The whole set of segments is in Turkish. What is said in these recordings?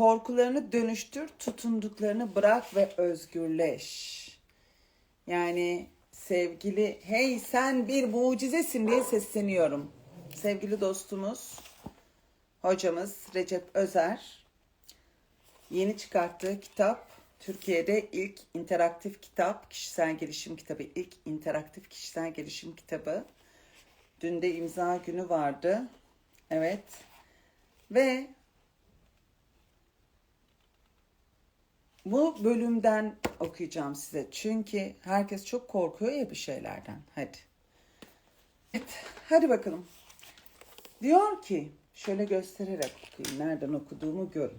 Korkularını dönüştür, tutunduklarını bırak ve özgürleş. Yani sevgili, hey sen bir mucizesin diye sesleniyorum. Sevgili dostumuz, hocamız Recep Özer yeni çıkarttığı kitap Türkiye'de ilk interaktif kitap, kişisel gelişim kitabı, ilk interaktif kişisel gelişim kitabı. Dün de imza günü vardı. Evet. Ve bu bölümden okuyacağım size. Çünkü herkes çok korkuyor ya bir şeylerden. Hadi. Evet, hadi bakalım. Diyor ki, şöyle göstererek okuyayım. Nereden okuduğumu görün.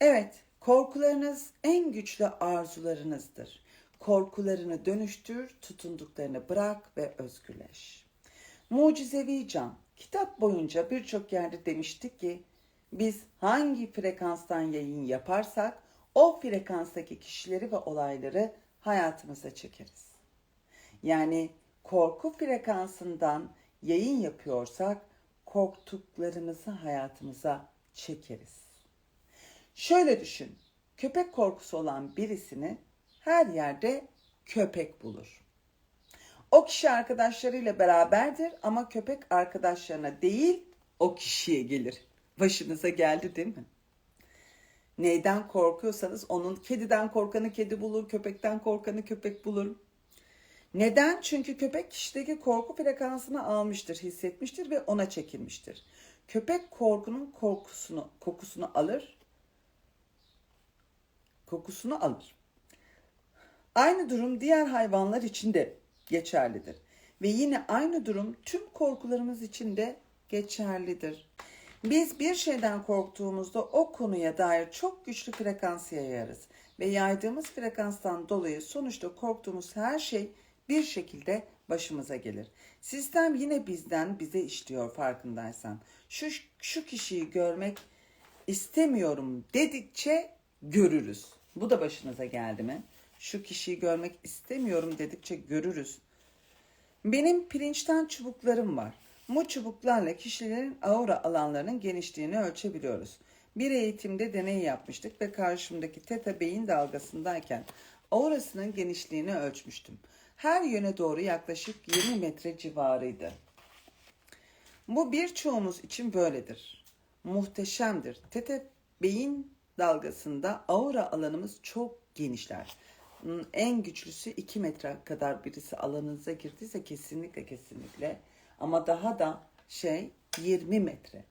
Evet, korkularınız en güçlü arzularınızdır. Korkularını dönüştür, tutunduklarını bırak ve özgürleş. Mucizevi Can, kitap boyunca birçok yerde demiştik ki, biz hangi frekanstan yayın yaparsak, o frekanstaki kişileri ve olayları hayatımıza çekeriz. Yani korku frekansından yayın yapıyorsak, korktuklarımızı hayatımıza çekeriz. Şöyle düşün. Köpek korkusu olan birisini her yerde köpek bulur. O kişi arkadaşlarıyla beraberdir ama köpek arkadaşlarına değil o kişiye gelir. Başınıza geldi değil mi? Neyden korkuyorsanız onun kediden korkanı kedi bulur, köpekten korkanı köpek bulur. Neden? Çünkü köpek kişideki korku frekansını almıştır, hissetmiştir ve ona çekilmiştir. Köpek korkunun korkusunu, kokusunu alır, kokusunu alır. Aynı durum diğer hayvanlar için de geçerlidir. Ve yine aynı durum tüm korkularımız için de geçerlidir. Biz bir şeyden korktuğumuzda o konuya dair çok güçlü frekans yayarız. Ve yaydığımız frekanstan dolayı sonuçta korktuğumuz her şey bir şekilde başımıza gelir. Sistem yine bizden bize işliyor farkındaysan. Şu, şu kişiyi görmek istemiyorum dedikçe görürüz. Bu da başınıza geldi mi? Şu kişiyi görmek istemiyorum dedikçe görürüz. Benim pirinçten çubuklarım var. Bu çubuklarla kişilerin aura alanlarının genişliğini ölçebiliyoruz. Bir eğitimde deney yapmıştık ve karşımdaki teta beyin dalgasındayken aurasının genişliğini ölçmüştüm. Her yöne doğru yaklaşık 20 metre civarıydı. Bu birçoğumuz için böyledir. Muhteşemdir. Teta beyin dalgasında aura alanımız çok genişler. Hmm, En güçlüsü 2 metre kadar birisi alanınıza girdiyse kesinlikle kesinlikle ama daha da şey 20 metre.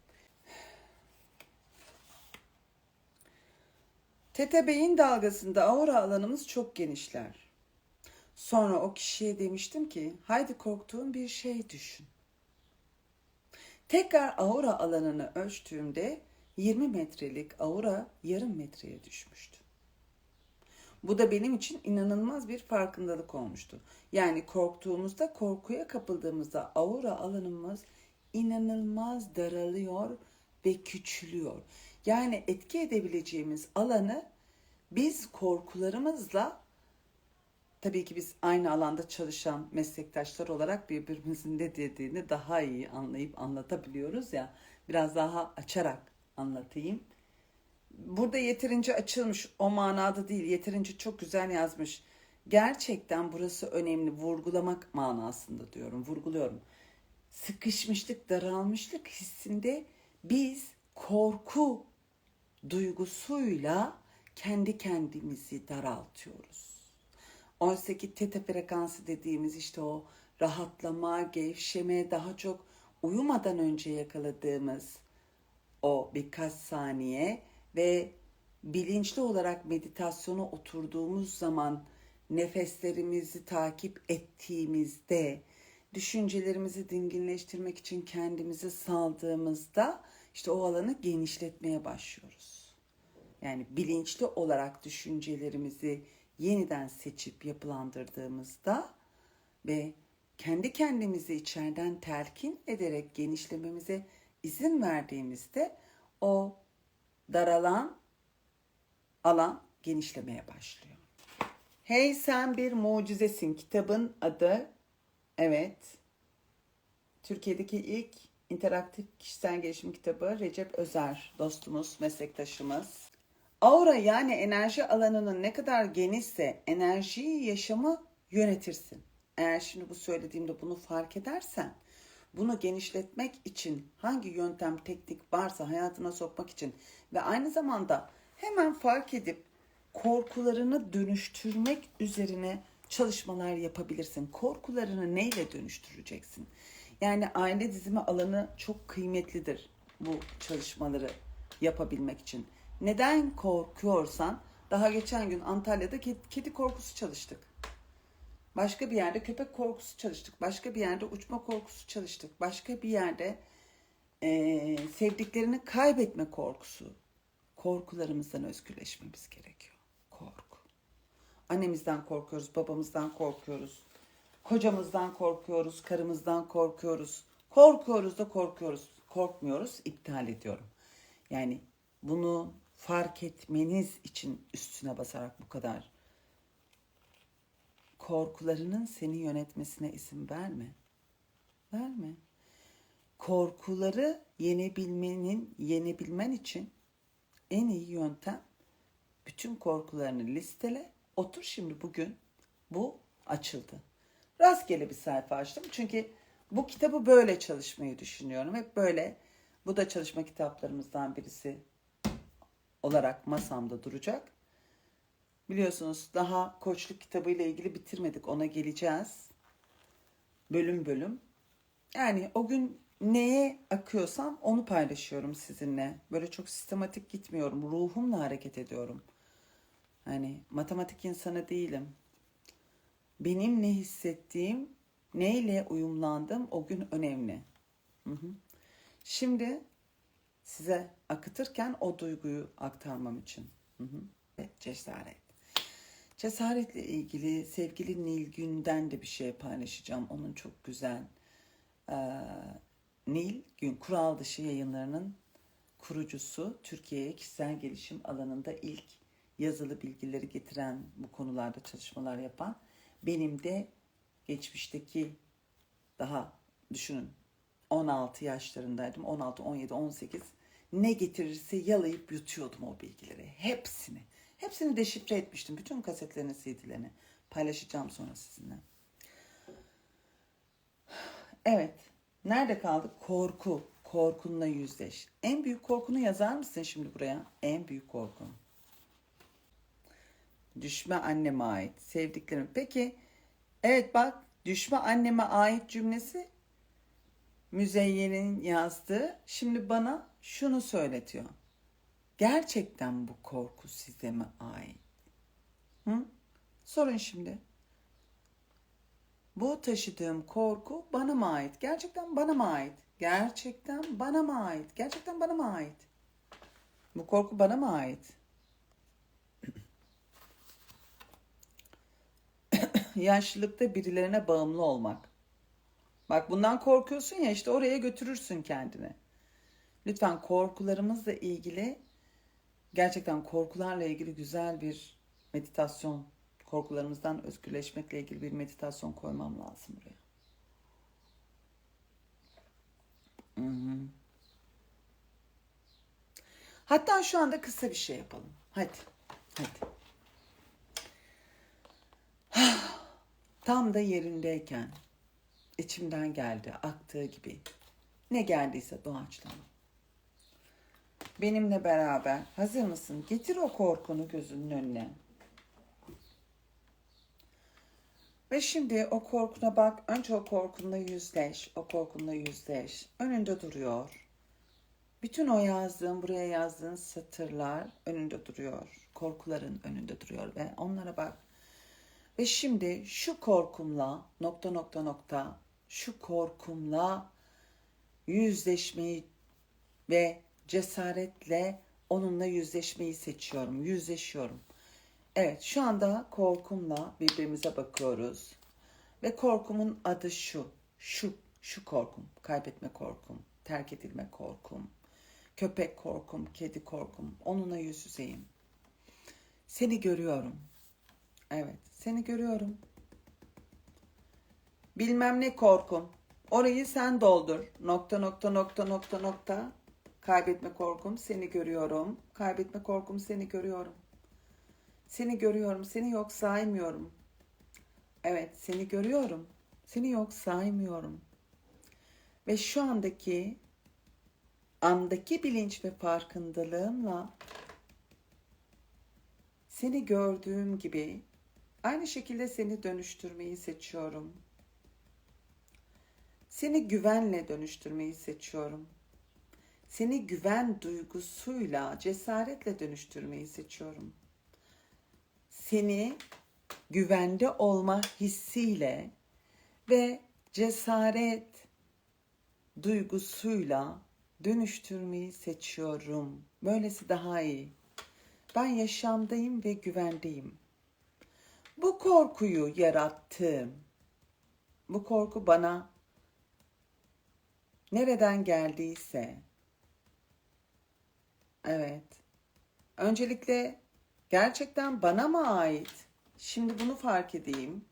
Teta beyin dalgasında aura alanımız çok genişler. Sonra o kişiye demiştim ki haydi korktuğun bir şey düşün. Tekrar aura alanını ölçtüğümde 20 metrelik aura yarım metreye düşmüştü. Bu da benim için inanılmaz bir farkındalık olmuştu. Yani korktuğumuzda, korkuya kapıldığımızda aura alanımız inanılmaz daralıyor ve küçülüyor. Yani etki edebileceğimiz alanı biz korkularımızla tabii ki biz aynı alanda çalışan meslektaşlar olarak birbirimizin ne dediğini daha iyi anlayıp anlatabiliyoruz ya. Biraz daha açarak anlatayım. Burada yeterince açılmış o manada değil. Yeterince çok güzel yazmış. Gerçekten burası önemli. Vurgulamak manasında diyorum. Vurguluyorum. Sıkışmışlık, daralmışlık hissinde biz korku duygusuyla kendi kendimizi daraltıyoruz. Oysa teta frekansı dediğimiz işte o rahatlama, gevşeme, daha çok uyumadan önce yakaladığımız o birkaç saniye ve bilinçli olarak meditasyona oturduğumuz zaman nefeslerimizi takip ettiğimizde düşüncelerimizi dinginleştirmek için kendimizi saldığımızda işte o alanı genişletmeye başlıyoruz. Yani bilinçli olarak düşüncelerimizi yeniden seçip yapılandırdığımızda ve kendi kendimizi içeriden telkin ederek genişlememize izin verdiğimizde o daralan alan genişlemeye başlıyor. Hey sen bir mucizesin kitabın adı evet Türkiye'deki ilk interaktif kişisel gelişim kitabı Recep Özer dostumuz, meslektaşımız. Aura yani enerji alanının ne kadar genişse enerjiyi, yaşamı yönetirsin. Eğer şimdi bu söylediğimde bunu fark edersen, bunu genişletmek için hangi yöntem, teknik varsa hayatına sokmak için ve aynı zamanda hemen fark edip korkularını dönüştürmek üzerine çalışmalar yapabilirsin. Korkularını neyle dönüştüreceksin? Yani aile dizimi alanı çok kıymetlidir bu çalışmaları yapabilmek için. Neden korkuyorsan daha geçen gün Antalya'da ke- kedi korkusu çalıştık. Başka bir yerde köpek korkusu çalıştık. Başka bir yerde uçma korkusu çalıştık. Başka bir yerde eee, sevdiklerini kaybetme korkusu. Korkularımızdan özgürleşmemiz gerekiyor. Korku. Annemizden korkuyoruz, babamızdan korkuyoruz. Kocamızdan korkuyoruz, karımızdan korkuyoruz. Korkuyoruz da korkuyoruz. Korkmuyoruz, iptal ediyorum. Yani bunu fark etmeniz için üstüne basarak bu kadar korkularının seni yönetmesine izin verme. Verme. Korkuları yenebilmenin, yenebilmen için en iyi yöntem bütün korkularını listele. Otur şimdi bugün. Bu açıldı. Rastgele bir sayfa açtım. Çünkü bu kitabı böyle çalışmayı düşünüyorum. Hep böyle. Bu da çalışma kitaplarımızdan birisi olarak masamda duracak. Biliyorsunuz daha koçluk kitabı ile ilgili bitirmedik. Ona geleceğiz. Bölüm bölüm. Yani o gün neye akıyorsam onu paylaşıyorum sizinle. Böyle çok sistematik gitmiyorum. Ruhumla hareket ediyorum. Hani matematik insanı değilim. Benim ne hissettiğim, neyle uyumlandığım o gün önemli. Şimdi size akıtırken o duyguyu aktarmam için. Hı cesaret. Cesaretle ilgili sevgili Nilgün'den de bir şey paylaşacağım. Onun çok güzel. Nil Gün kural dışı yayınlarının kurucusu. Türkiye'ye kişisel gelişim alanında ilk yazılı bilgileri getiren bu konularda çalışmalar yapan. Benim de geçmişteki daha düşünün 16 yaşlarındaydım. 16, 17, 18 ne getirirse yalayıp yutuyordum o bilgileri. Hepsini. Hepsini deşifre etmiştim. Bütün kasetlerini, CD'lerini. Paylaşacağım sonra sizinle. Evet. Nerede kaldık? Korku. Korkunla yüzleş. En büyük korkunu yazar mısın şimdi buraya? En büyük korkun. Düşme anneme ait. Sevdiklerim. Peki evet bak düşme anneme ait cümlesi Müzeyyen'in yazdığı şimdi bana şunu söyletiyor. Gerçekten bu korku size mi ait? Hı? Sorun şimdi. Bu taşıdığım korku bana mı ait? Gerçekten bana mı ait? Gerçekten bana mı ait? Gerçekten bana mı ait? Bu korku bana mı ait? Yaşlılıkta birilerine bağımlı olmak. Bak bundan korkuyorsun ya işte oraya götürürsün kendini. Lütfen korkularımızla ilgili gerçekten korkularla ilgili güzel bir meditasyon, korkularımızdan özgürleşmekle ilgili bir meditasyon koymam lazım buraya. Hatta şu anda kısa bir şey yapalım. Hadi. Hadi. Tam da yerindeyken içimden geldi, aktığı gibi. Ne geldiyse doğaçlama. Benimle beraber hazır mısın? Getir o korkunu gözünün önüne. Ve şimdi o korkuna bak. Önce o korkunla yüzleş. O korkunla yüzleş. Önünde duruyor. Bütün o yazdığın, buraya yazdığın satırlar önünde duruyor. Korkuların önünde duruyor ve onlara bak. Ve şimdi şu korkumla nokta nokta nokta şu korkumla yüzleşmeyi ve cesaretle onunla yüzleşmeyi seçiyorum. Yüzleşiyorum. Evet şu anda korkumla birbirimize bakıyoruz. Ve korkumun adı şu. Şu, şu korkum. Kaybetme korkum. Terk edilme korkum. Köpek korkum, kedi korkum. Onunla yüz yüzeyim. Seni görüyorum. Evet, seni görüyorum. Bilmem ne korkum. Orayı sen doldur. Nokta nokta nokta nokta nokta. Kaybetme korkum seni görüyorum. Kaybetme korkum seni görüyorum. Seni görüyorum. Seni yok saymıyorum. Evet seni görüyorum. Seni yok saymıyorum. Ve şu andaki andaki bilinç ve farkındalığımla seni gördüğüm gibi aynı şekilde seni dönüştürmeyi seçiyorum. Seni güvenle dönüştürmeyi seçiyorum. Seni güven duygusuyla, cesaretle dönüştürmeyi seçiyorum. Seni güvende olma hissiyle ve cesaret duygusuyla dönüştürmeyi seçiyorum. Böylesi daha iyi. Ben yaşamdayım ve güvendeyim. Bu korkuyu yarattım. Bu korku bana nereden geldiyse evet. Öncelikle gerçekten bana mı ait? Şimdi bunu fark edeyim.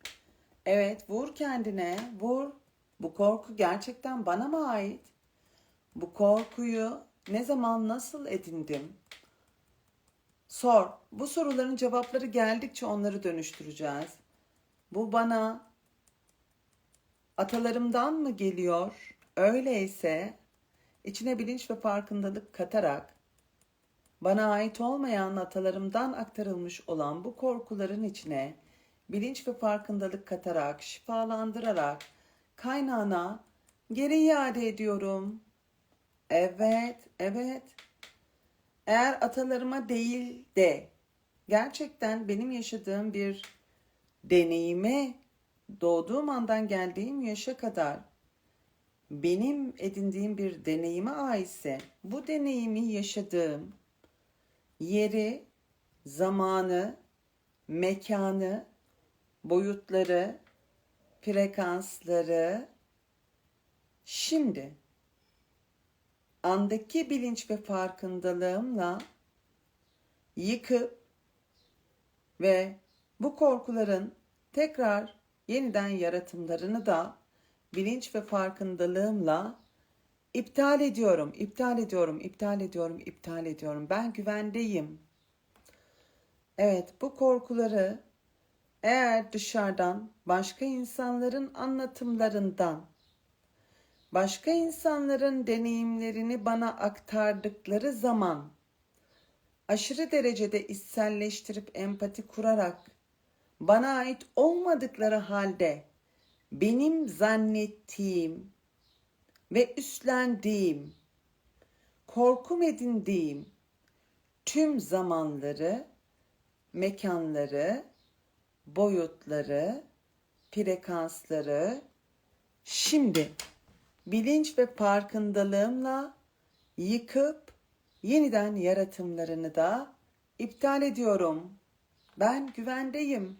Evet, vur kendine, vur. Bu korku gerçekten bana mı ait? Bu korkuyu ne zaman nasıl edindim? Sor. Bu soruların cevapları geldikçe onları dönüştüreceğiz. Bu bana atalarımdan mı geliyor? Öyleyse içine bilinç ve farkındalık katarak bana ait olmayan atalarımdan aktarılmış olan bu korkuların içine bilinç ve farkındalık katarak, şifalandırarak kaynağına geri iade ediyorum. Evet, evet. Eğer atalarıma değil de gerçekten benim yaşadığım bir deneyime doğduğum andan geldiğim yaşa kadar benim edindiğim bir deneyime aitse bu deneyimi yaşadığım yeri, zamanı, mekanı, boyutları, frekansları. Şimdi andaki bilinç ve farkındalığımla yıkıp ve bu korkuların tekrar yeniden yaratımlarını da bilinç ve farkındalığımla iptal ediyorum, iptal ediyorum, iptal ediyorum, iptal ediyorum. Ben güvendeyim. Evet, bu korkuları eğer dışarıdan başka insanların anlatımlarından başka insanların deneyimlerini bana aktardıkları zaman aşırı derecede içselleştirip empati kurarak bana ait olmadıkları halde benim zannettiğim ve üstlendiğim, korkum edindiğim tüm zamanları, mekanları, boyutları, frekansları şimdi bilinç ve farkındalığımla yıkıp yeniden yaratımlarını da iptal ediyorum. Ben güvendeyim.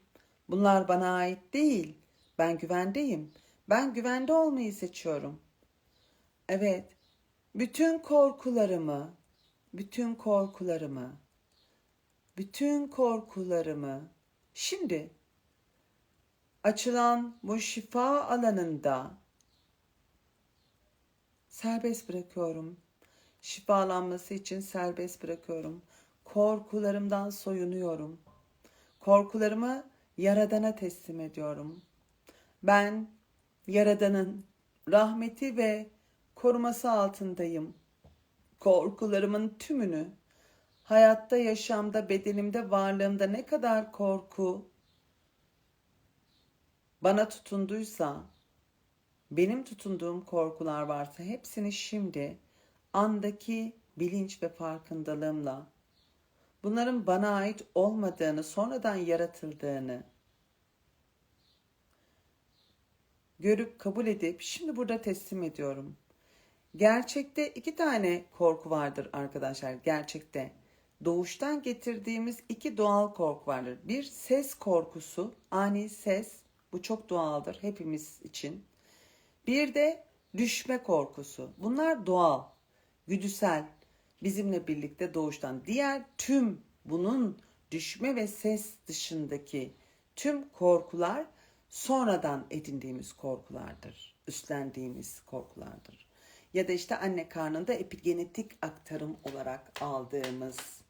Bunlar bana ait değil. Ben güvendeyim. Ben güvende olmayı seçiyorum. Evet. Bütün korkularımı, bütün korkularımı, bütün korkularımı şimdi açılan bu şifa alanında serbest bırakıyorum. Şifalanması için serbest bırakıyorum. Korkularımdan soyunuyorum. Korkularımı Yaradan'a teslim ediyorum. Ben Yaradan'ın rahmeti ve koruması altındayım. Korkularımın tümünü hayatta, yaşamda, bedenimde, varlığımda ne kadar korku bana tutunduysa, benim tutunduğum korkular varsa hepsini şimdi andaki bilinç ve farkındalığımla bunların bana ait olmadığını, sonradan yaratıldığını görüp kabul edip şimdi burada teslim ediyorum. Gerçekte iki tane korku vardır arkadaşlar. Gerçekte doğuştan getirdiğimiz iki doğal korku vardır. Bir ses korkusu, ani ses. Bu çok doğaldır hepimiz için. Bir de düşme korkusu. Bunlar doğal, güdüsel, bizimle birlikte doğuştan. Diğer tüm bunun düşme ve ses dışındaki tüm korkular sonradan edindiğimiz korkulardır. üstlendiğimiz korkulardır. Ya da işte anne karnında epigenetik aktarım olarak aldığımız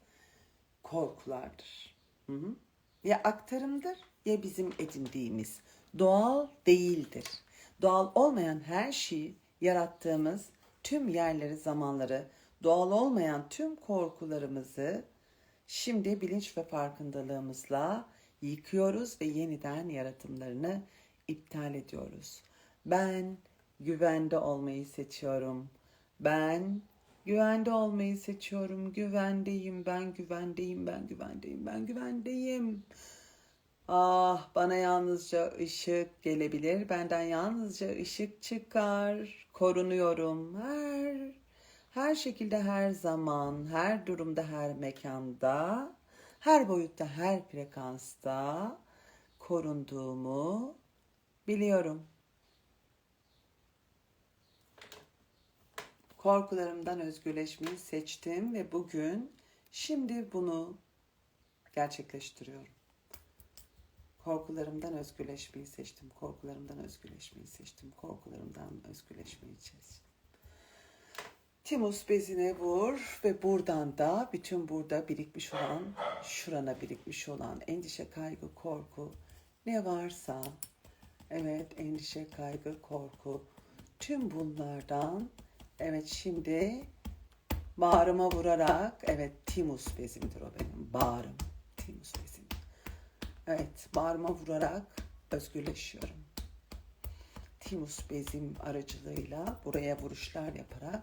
korkulardır. Hı hı. Ya aktarımdır ya bizim edindiğimiz. Doğal değildir. Doğal olmayan her şeyi yarattığımız tüm yerleri, zamanları, doğal olmayan tüm korkularımızı şimdi bilinç ve farkındalığımızla yıkıyoruz ve yeniden yaratımlarını iptal ediyoruz. Ben güvende olmayı seçiyorum. Ben güvende olmayı seçiyorum. Güvendeyim, ben güvendeyim, ben güvendeyim, ben güvendeyim. Ah bana yalnızca ışık gelebilir. Benden yalnızca ışık çıkar. Korunuyorum. Her her şekilde her zaman, her durumda, her mekanda, her boyutta, her frekansta korunduğumu biliyorum. Korkularımdan özgürleşmeyi seçtim ve bugün şimdi bunu gerçekleştiriyorum. Korkularımdan özgürleşmeyi seçtim. Korkularımdan özgürleşmeyi seçtim. Korkularımdan özgürleşmeyi seçtim. Timus bezine vur ve buradan da bütün burada birikmiş olan, şurana birikmiş olan endişe, kaygı, korku ne varsa, evet endişe, kaygı, korku tüm bunlardan evet şimdi bağrıma vurarak evet Timus bezimdir o benim bağrım Timus bezim. Evet bağrıma vurarak özgürleşiyorum. Timus bezim aracılığıyla buraya vuruşlar yaparak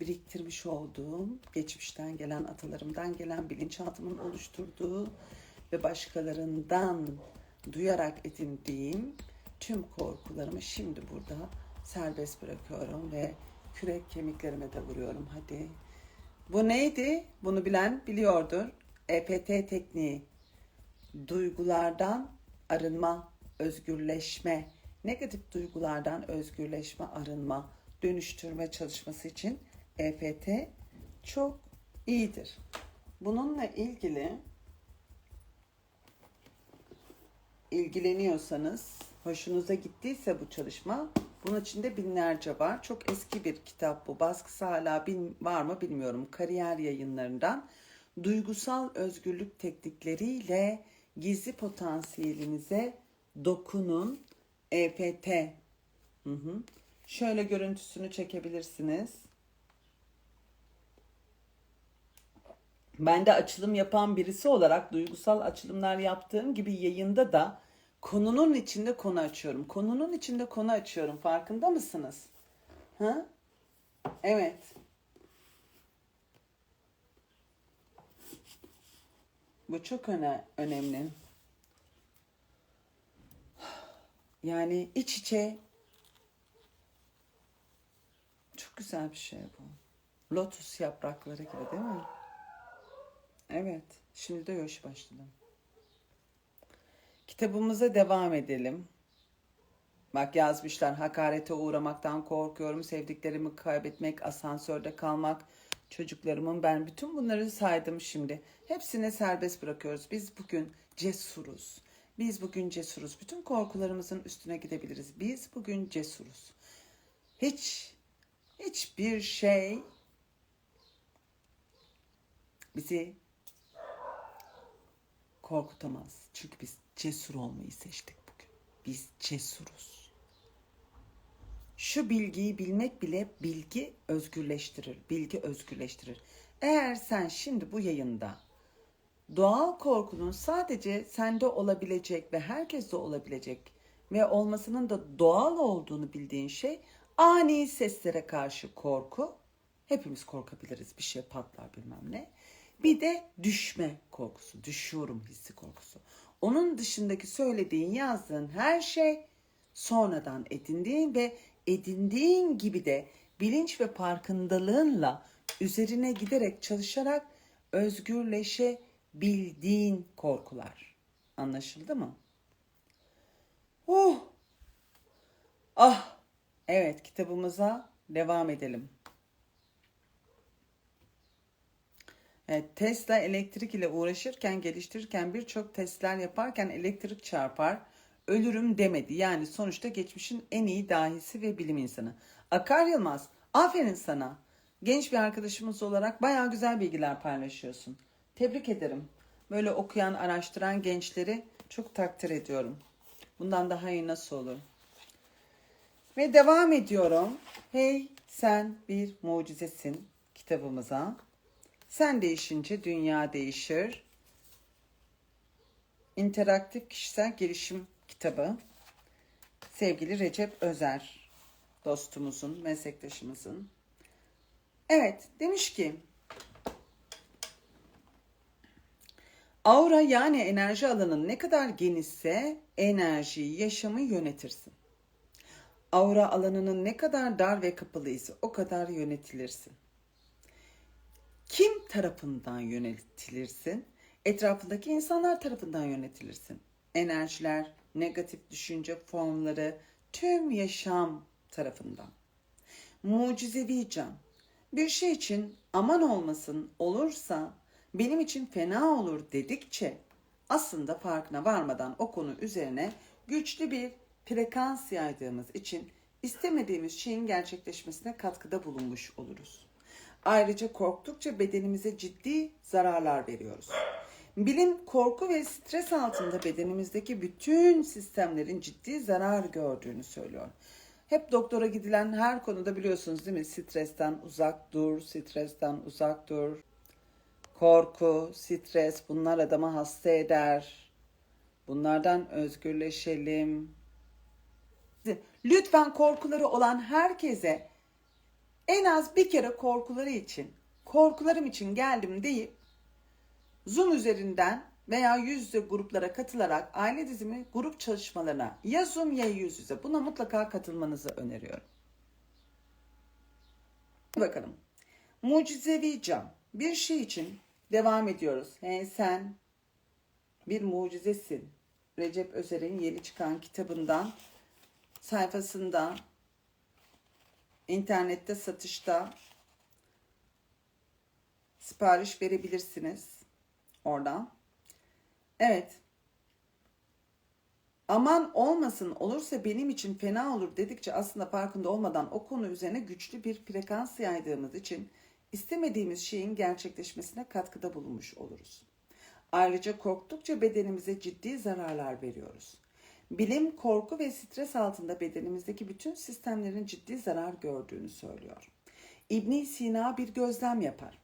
biriktirmiş olduğum, geçmişten gelen, atalarımdan gelen bilinçaltımın oluşturduğu ve başkalarından duyarak edindiğim tüm korkularımı şimdi burada serbest bırakıyorum ve kürek kemiklerime de vuruyorum. Hadi. Bu neydi? Bunu bilen biliyordur. EPT tekniği. Duygulardan arınma, özgürleşme, negatif duygulardan özgürleşme, arınma, dönüştürme çalışması için EFT çok iyidir. Bununla ilgili ilgileniyorsanız, hoşunuza gittiyse bu çalışma, bunun içinde binlerce var. Çok eski bir kitap bu. Baskısı hala bin, var mı bilmiyorum. Kariyer yayınlarından. Duygusal özgürlük teknikleriyle gizli potansiyelinize dokunun. EFT. Hı hı. Şöyle görüntüsünü çekebilirsiniz. Ben de açılım yapan birisi olarak duygusal açılımlar yaptığım gibi yayında da konunun içinde konu açıyorum. Konunun içinde konu açıyorum. Farkında mısınız? Ha? Evet. Bu çok öne önemli. Yani iç içe çok güzel bir şey bu. Lotus yaprakları gibi değil mi? Evet. Şimdi de yoş başladım. Kitabımıza devam edelim. Bak yazmışlar hakarete uğramaktan korkuyorum, sevdiklerimi kaybetmek, asansörde kalmak, çocuklarımın ben bütün bunları saydım şimdi. Hepsini serbest bırakıyoruz. Biz bugün cesuruz. Biz bugün cesuruz. Bütün korkularımızın üstüne gidebiliriz. Biz bugün cesuruz. Hiç hiçbir şey bizi korkutamaz. Çünkü biz cesur olmayı seçtik bugün. Biz cesuruz. Şu bilgiyi bilmek bile bilgi özgürleştirir. Bilgi özgürleştirir. Eğer sen şimdi bu yayında doğal korkunun sadece sende olabilecek ve herkeste olabilecek ve olmasının da doğal olduğunu bildiğin şey ani seslere karşı korku. Hepimiz korkabiliriz bir şey patlar bilmem ne. Bir de düşme korkusu, düşüyorum hissi korkusu. Onun dışındaki söylediğin, yazdığın her şey sonradan edindiğin ve edindiğin gibi de bilinç ve farkındalığınla üzerine giderek çalışarak özgürleşebildiğin korkular. Anlaşıldı mı? Oh! Ah! Evet kitabımıza devam edelim. Tesla elektrik ile uğraşırken, geliştirirken birçok testler yaparken elektrik çarpar, ölürüm demedi. Yani sonuçta geçmişin en iyi dahisi ve bilim insanı. Akar Yılmaz, aferin sana. Genç bir arkadaşımız olarak bayağı güzel bilgiler paylaşıyorsun. Tebrik ederim. Böyle okuyan, araştıran gençleri çok takdir ediyorum. Bundan daha iyi nasıl olur? Ve devam ediyorum. Hey sen bir mucizesin kitabımıza. Sen değişince dünya değişir. İnteraktif kişisel gelişim kitabı. Sevgili Recep Özer dostumuzun, meslektaşımızın. Evet, demiş ki Aura yani enerji alanın ne kadar genişse enerjiyi, yaşamı yönetirsin. Aura alanının ne kadar dar ve kapalıysa o kadar yönetilirsin. Kim tarafından yönetilirsin? Etrafındaki insanlar tarafından yönetilirsin. Enerjiler, negatif düşünce formları, tüm yaşam tarafından. Mucizevi can. Bir şey için aman olmasın olursa benim için fena olur dedikçe aslında farkına varmadan o konu üzerine güçlü bir frekans yaydığımız için istemediğimiz şeyin gerçekleşmesine katkıda bulunmuş oluruz. Ayrıca korktukça bedenimize ciddi zararlar veriyoruz. Bilim korku ve stres altında bedenimizdeki bütün sistemlerin ciddi zarar gördüğünü söylüyor. Hep doktora gidilen her konuda biliyorsunuz değil mi? Stresten uzak dur, stresten uzak dur. Korku, stres bunlar adamı hasta eder. Bunlardan özgürleşelim. Lütfen korkuları olan herkese en az bir kere korkuları için, korkularım için geldim deyip Zoom üzerinden veya yüz yüze gruplara katılarak aile dizimi grup çalışmalarına ya Zoom ya yüz yüze buna mutlaka katılmanızı öneriyorum. Bakalım. Mucizevi cam. Bir şey için devam ediyoruz. Hey sen bir mucizesin. Recep Özer'in yeni çıkan kitabından sayfasında internette satışta sipariş verebilirsiniz oradan. Evet. Aman olmasın olursa benim için fena olur dedikçe aslında farkında olmadan o konu üzerine güçlü bir frekans yaydığımız için istemediğimiz şeyin gerçekleşmesine katkıda bulunmuş oluruz. Ayrıca korktukça bedenimize ciddi zararlar veriyoruz. Bilim korku ve stres altında bedenimizdeki bütün sistemlerin ciddi zarar gördüğünü söylüyor. İbn Sina bir gözlem yapar.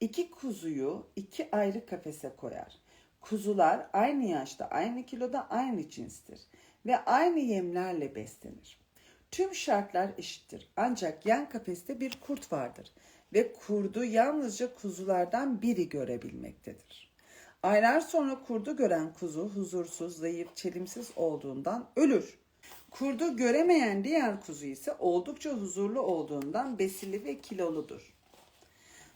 İki kuzuyu iki ayrı kafese koyar. Kuzular aynı yaşta, aynı kiloda, aynı cinstir ve aynı yemlerle beslenir. Tüm şartlar eşittir. Ancak yan kafeste bir kurt vardır ve kurdu yalnızca kuzulardan biri görebilmektedir. Aylar sonra kurdu gören kuzu huzursuz, zayıf, çelimsiz olduğundan ölür. Kurdu göremeyen diğer kuzu ise oldukça huzurlu olduğundan besili ve kiloludur.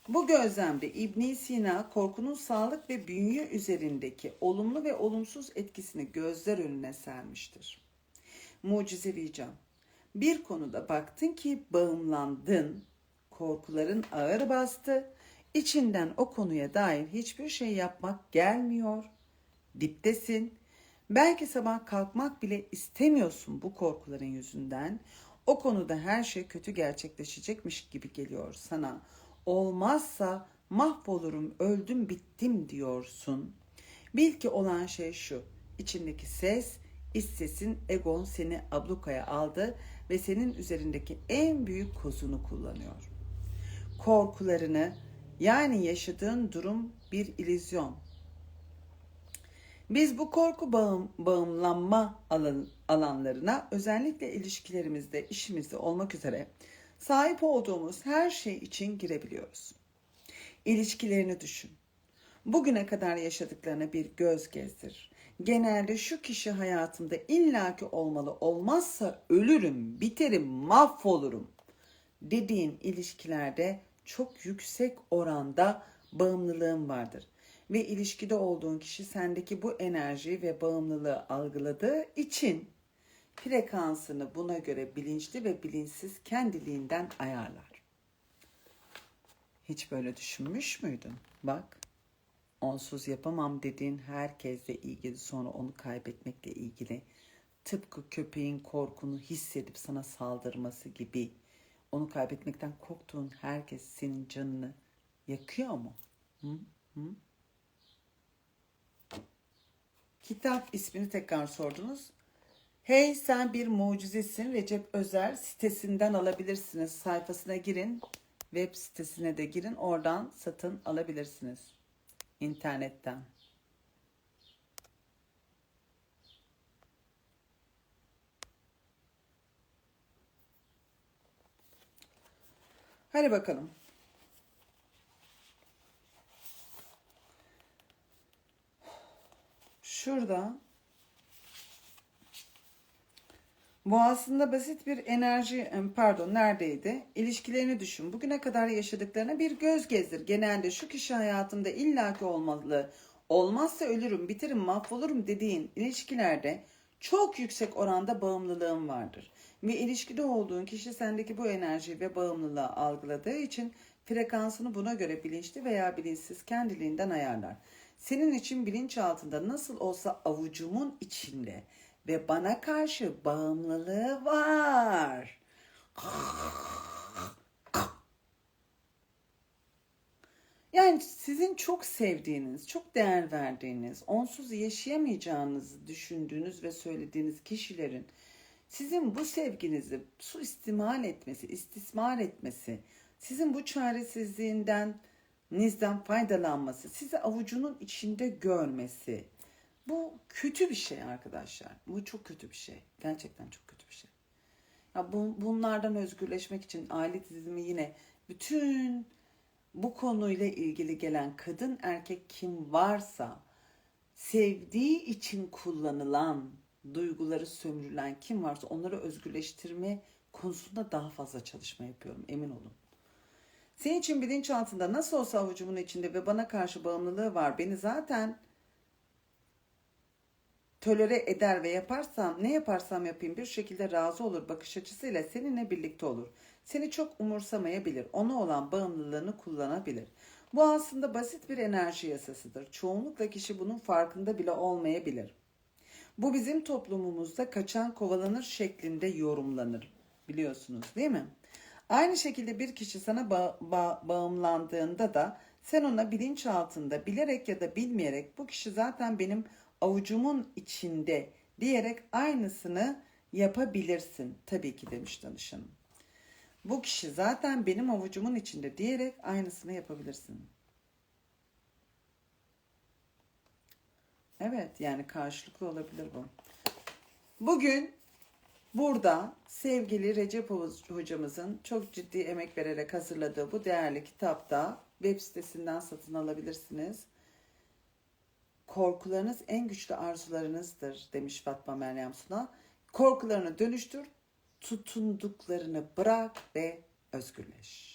Bu gözlemde İbn Sina korkunun sağlık ve bünye üzerindeki olumlu ve olumsuz etkisini gözler önüne sermiştir. Mucizevi can. Bir konuda baktın ki bağımlandın, korkuların ağır bastı, içinden o konuya dair hiçbir şey yapmak gelmiyor, diptesin, belki sabah kalkmak bile istemiyorsun bu korkuların yüzünden, o konuda her şey kötü gerçekleşecekmiş gibi geliyor sana. Olmazsa mahvolurum, öldüm, bittim diyorsun. Bil ki olan şey şu. içindeki ses, iç sesin, egon seni ablukaya aldı ve senin üzerindeki en büyük kozunu kullanıyor. Korkularını yani yaşadığın durum bir ilizyon. Biz bu korku bağım, bağımlanma alan, alanlarına özellikle ilişkilerimizde, işimizde olmak üzere sahip olduğumuz her şey için girebiliyoruz. İlişkilerini düşün. Bugüne kadar yaşadıklarına bir göz gezdir. Genelde şu kişi hayatımda illaki olmalı, olmazsa ölürüm, biterim, mahvolurum dediğin ilişkilerde çok yüksek oranda bağımlılığın vardır. Ve ilişkide olduğun kişi sendeki bu enerjiyi ve bağımlılığı algıladığı için frekansını buna göre bilinçli ve bilinçsiz kendiliğinden ayarlar. Hiç böyle düşünmüş müydün? Bak, onsuz yapamam dediğin herkesle ilgili sonra onu kaybetmekle ilgili Tıpkı köpeğin korkunu hissedip sana saldırması gibi. Onu kaybetmekten korktuğun herkes senin canını yakıyor mu? Hı? Hı? Kitap ismini tekrar sordunuz. Hey sen bir mucizesin Recep Özer sitesinden alabilirsiniz. Sayfasına girin. Web sitesine de girin. Oradan satın alabilirsiniz. İnternetten. Hadi bakalım. Şurada bu aslında basit bir enerji, pardon neredeydi? İlişkilerini düşün. Bugüne kadar yaşadıklarına bir göz gezdir. Genelde şu kişi hayatımda illaki olmalı. Olmazsa ölürüm, bitirim, mahvolurum dediğin ilişkilerde çok yüksek oranda bağımlılığın vardır. Ve ilişkide olduğun kişi sendeki bu enerjiyi ve bağımlılığı algıladığı için frekansını buna göre bilinçli veya bilinçsiz kendiliğinden ayarlar. Senin için bilinç altında nasıl olsa avucumun içinde ve bana karşı bağımlılığı var. Yani sizin çok sevdiğiniz, çok değer verdiğiniz, onsuz yaşayamayacağınızı düşündüğünüz ve söylediğiniz kişilerin sizin bu sevginizi suistimal etmesi, istismar etmesi, sizin bu çaresizliğinden, nizden faydalanması, sizi avucunun içinde görmesi. Bu kötü bir şey arkadaşlar. Bu çok kötü bir şey. Gerçekten çok kötü bir şey. Ya bu, bunlardan özgürleşmek için aile dizimi yine bütün bu konuyla ilgili gelen kadın erkek kim varsa sevdiği için kullanılan duyguları sömürülen kim varsa onları özgürleştirme konusunda daha fazla çalışma yapıyorum emin olun. Senin için bilinçaltında nasıl olsa avucumun içinde ve bana karşı bağımlılığı var. Beni zaten tölere eder ve yaparsam ne yaparsam yapayım bir şekilde razı olur bakış açısıyla seninle birlikte olur. Seni çok umursamayabilir. Ona olan bağımlılığını kullanabilir. Bu aslında basit bir enerji yasasıdır. Çoğunlukla kişi bunun farkında bile olmayabilir. Bu bizim toplumumuzda kaçan kovalanır şeklinde yorumlanır. Biliyorsunuz değil mi? Aynı şekilde bir kişi sana ba- ba- bağımlandığında da sen ona bilinç altında bilerek ya da bilmeyerek bu kişi zaten benim avucumun içinde diyerek aynısını yapabilirsin. Tabii ki demiş danışanım. Bu kişi zaten benim avucumun içinde diyerek aynısını yapabilirsin. Evet yani karşılıklı olabilir bu. Bugün burada sevgili Recep hocamızın çok ciddi emek vererek hazırladığı bu değerli kitapta web sitesinden satın alabilirsiniz. Korkularınız en güçlü arzularınızdır demiş Fatma Meryem Suna. Korkularını dönüştür, tutunduklarını bırak ve özgürleş.